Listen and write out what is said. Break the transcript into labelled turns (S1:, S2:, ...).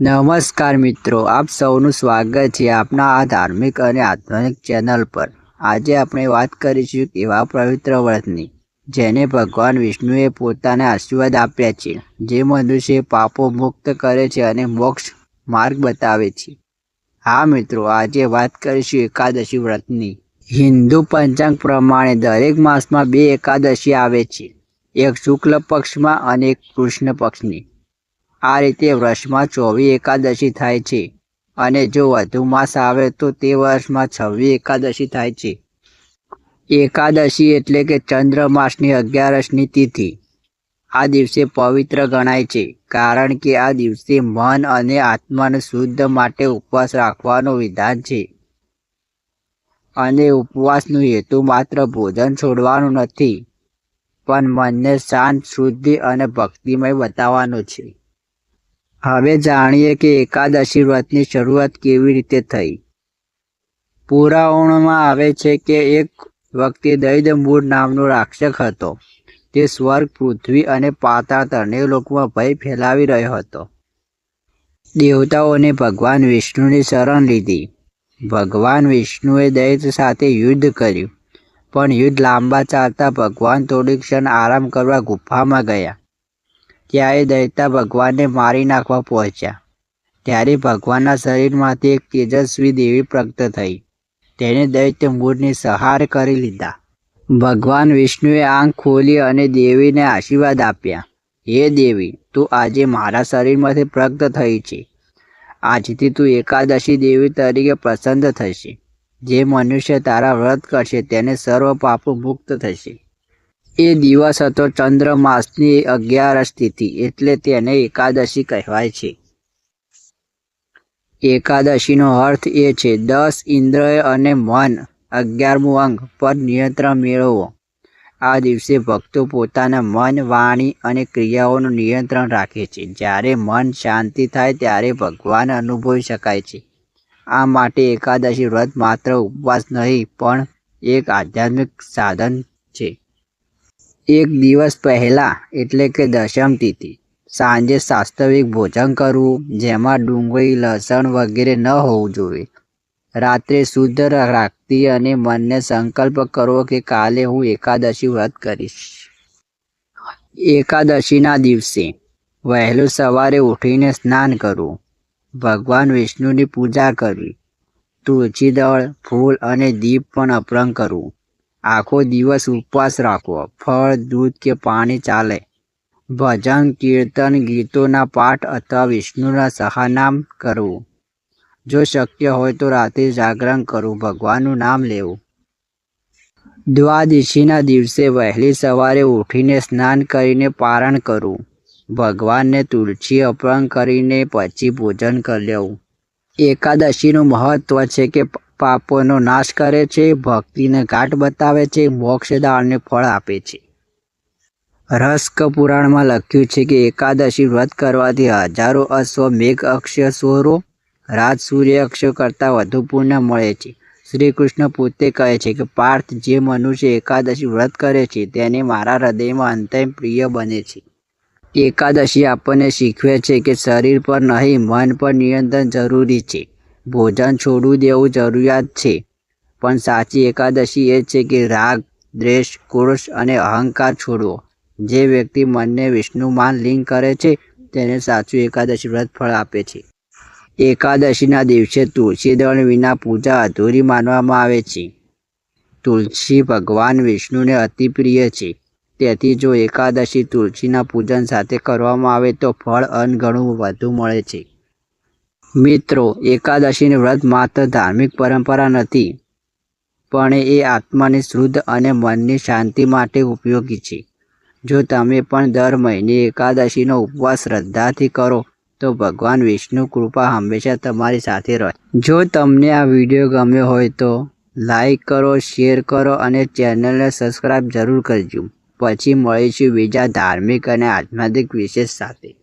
S1: નમસ્કાર મિત્રો, આપ સૌનું સ્વાગત છે આપના આ ધાર્મિક અને આધ્યાત્મિક ચેનલ પર. આજે આપણે વાત કરીશું એવા પવિત્ર વ્રતની, જેને ભગવાન વિષ્ણુએ પોતાના આશીર્વાદ આપ્યા છે, જે મનુષ્ય પાપો મુક્ત કરે છે અને મોક્ષ માર્ગ બતાવે છે. હા મિત્રો, આજે વાત કરીશું એકાદશી વ્રતની. હિન્દુ પંચાંગ પ્રમાણે દરેક માસમાં બે એકાદશી આવે છે, એક શુક્લ પક્ષમાં અને એક કૃષ્ણ પક્ષની. આ રીતે વર્ષમાં ચોવી એકાદશી થાય છે. અને જો વધુ માસ આવે તો તે વર્ષમાં છવ્વી એકાદશી થાય છે. એકાદશી એટલે કે ચંદ્રમાસની અગિયારસની તિથિ. આ દિવસે પવિત્ર ગણાય છે, કારણ કે આ દિવસે મન અને આત્માને શુદ્ધ માટે ઉપવાસ રાખવાનું વિધાન છે. અને ઉપવાસનું હેતુ માત્ર ભોજન છોડવાનું નથી, પણ મનને શાંત, શુદ્ધિ અને ભક્તિમય બતાવવાનું છે. હવે જાણીએ કે એકાદશી વ્રતની શરૂઆત કેવી રીતે થઈ. પુરાણોમાં આવે છે કે એક વખતે દૈદમૂળ નામનો રાક્ષક હતો. તે સ્વર્ગ, પૃથ્વી અને પાતાળ ત્રણેય લોકમાં ભય ફેલાવી રહ્યો હતો. દેવતાઓને ભગવાન વિષ્ણુની શરણ લીધી. ભગવાન વિષ્ણુએ દૈત સાથે યુદ્ધ કર્યું, પણ યુદ્ધ લાંબા ચાલતા ભગવાન થોડી ક્ષણ આરામ કરવા ગુફામાં ગયા. ત્યારે દૈતા ભગવાનને મારી નાખવા પહોંચ્યા. ત્યારે ભગવાનના શરીરમાંથી એક તેજસ્વી દેવી પ્રગટ થઈ. તેને દૈત્ય મૂળની સહાર કરી લીધા. ભગવાન વિષ્ણુએ આંખ ખોલી અને દેવીને આશીર્વાદ આપ્યા. હે દેવી, તું આજે મારા શરીરમાંથી પ્રગટ થઈ છે. આજથી તું એકાદશી દેવી તરીકે પ્રસન્ન થશે. જે મનુષ્ય તારા વ્રત કરશે તેને સર્વ પાપો મુક્ત થશે. એ દિવસ હતો ચંદ્ર માસની અગિયારસ તિથિ, એટલે તેને એકાદશી કહેવાય છે. એકાદશીનો અર્થ એ છે, દસ ઇન્દ્રિય અને મન, અગિયારમું અંગ, પર નિયંત્રણ મેળવવો આ દિવસે ભક્તો પોતાના મન, વાણી અને ક્રિયાઓનું નિયંત્રણ રાખે છે. જ્યારે મન શાંતિ થાય, ત્યારે ભગવાન અનુભવી શકાય છે. આ માટે એકાદશી વ્રત માત્ર ઉપવાસ નહીં, પણ એક આધ્યાત્મિક સાધન છે. એક દિવસ પહેલાં, એટલે કે દશમ તિથિ, સાંજે સાસ્તવિક ભોજન કરવું, જેમાં ડુંગળી, લસણ વગેરે ન હોવું જોઈએ. રાત્રે શુદ્ધ રાખતી અને મનને સંકલ્પ કરવો કે કાલે હું એકાદશી વ્રત કરીશ. એકાદશીના દિવસે, વહેલું સવારે ઉઠીને સ્નાન કરવું. ભગવાન વિષ્ણુની પૂજા કરવી. તુલસી દળ ફૂલ અને દીપ પણ અર્પણ કરવું. આખો દિવસ ઉપવાસ રાખવો. ફળ, દૂધ કે પાણી ચાલે. ભજન, કીર્તન, ગીતોના પાઠ અથવા વિષ્ણુના સહાનામ કરવું. જો શક્ય હોય તો રાત્રે જાગરણ કરવું. ભગવાનનું નામ લેવું. દ્વાદશીના દિવસે વહેલી સવારે ઉઠીને સ્નાન કરીને પારણ કરવું. ભગવાનને તુલસી અર્પણ કરીને પછી ભોજન કરી લેવું. એકાદશીનું મહત્વ છે કે પાપોનો નાશ કરે છે, ભક્તિને ઘાટ બતાવે છે મોક્ષદાળને ફળ આપે છે. રસ્ક પુરાણમાં લખ્યું છે કે એકાદશી વ્રત કરવાથી હજારો અશ્વમેઘ અક્ષય સ્વરો રાત સૂર્ય અક્ષય કરતાં વધુ પુણ્ય મળે છે. શ્રી કૃષ્ણ પોતે કહે છે કે પાર્થ જે મનુષ્ય એકાદશી વ્રત કરે છે, તેને મારા હૃદયમાં અંતમ પ્રિય બને છે. એકાદશી આપણને શીખવે છે કે શરીર પર નહીં, મન પર નિયંત્રણ જરૂરી છે. ભોજન છોડવું દેવું જરૂરિયાત છે. પણ સાચી એકાદશી એ છે કે રાગ, દ્વેષ ક્રોશ અને અહંકાર છોડવો. જે વ્યક્તિ મનને વિષ્ણુમાન લિંગ કરે છે, તેને સાચું એકાદશી વ્રત ફળ આપે છે. એકાદશીના દિવસે તુલસી દળ વિના પૂજા અધૂરી માનવામાં આવે છે. તુલસી ભગવાન વિષ્ણુને અતિ પ્રિય છે. તેથી જો એકાદશી તુલસીના પૂજન સાથે કરવામાં આવે તો ફળ અનગણું વધુ મળે છે. મિત્રો, એકાદશીને વ્રત માત્ર ધાર્મિક પરંપરા નથી, પણ એ આત્માની શુદ્ધ અને મનની શાંતિ માટે ઉપયોગી છે. જો તમે પણ દર મહિને એકાદશીનો ઉપવાસ શ્રદ્ધાથી કરો, તો ભગવાન વિષ્ણુ કૃપા હંમેશા તમારી સાથે રહે. જો તમને આ વીડિયો ગમ્યો હોય તો લાઈક કરો, શેર કરો અને ચેનલને સબસ્ક્રાઈબ જરૂર કરજો. પછી મળીશું બીજા ધાર્મિક અને આધ્યાત્મિક વિશેષ સાથે.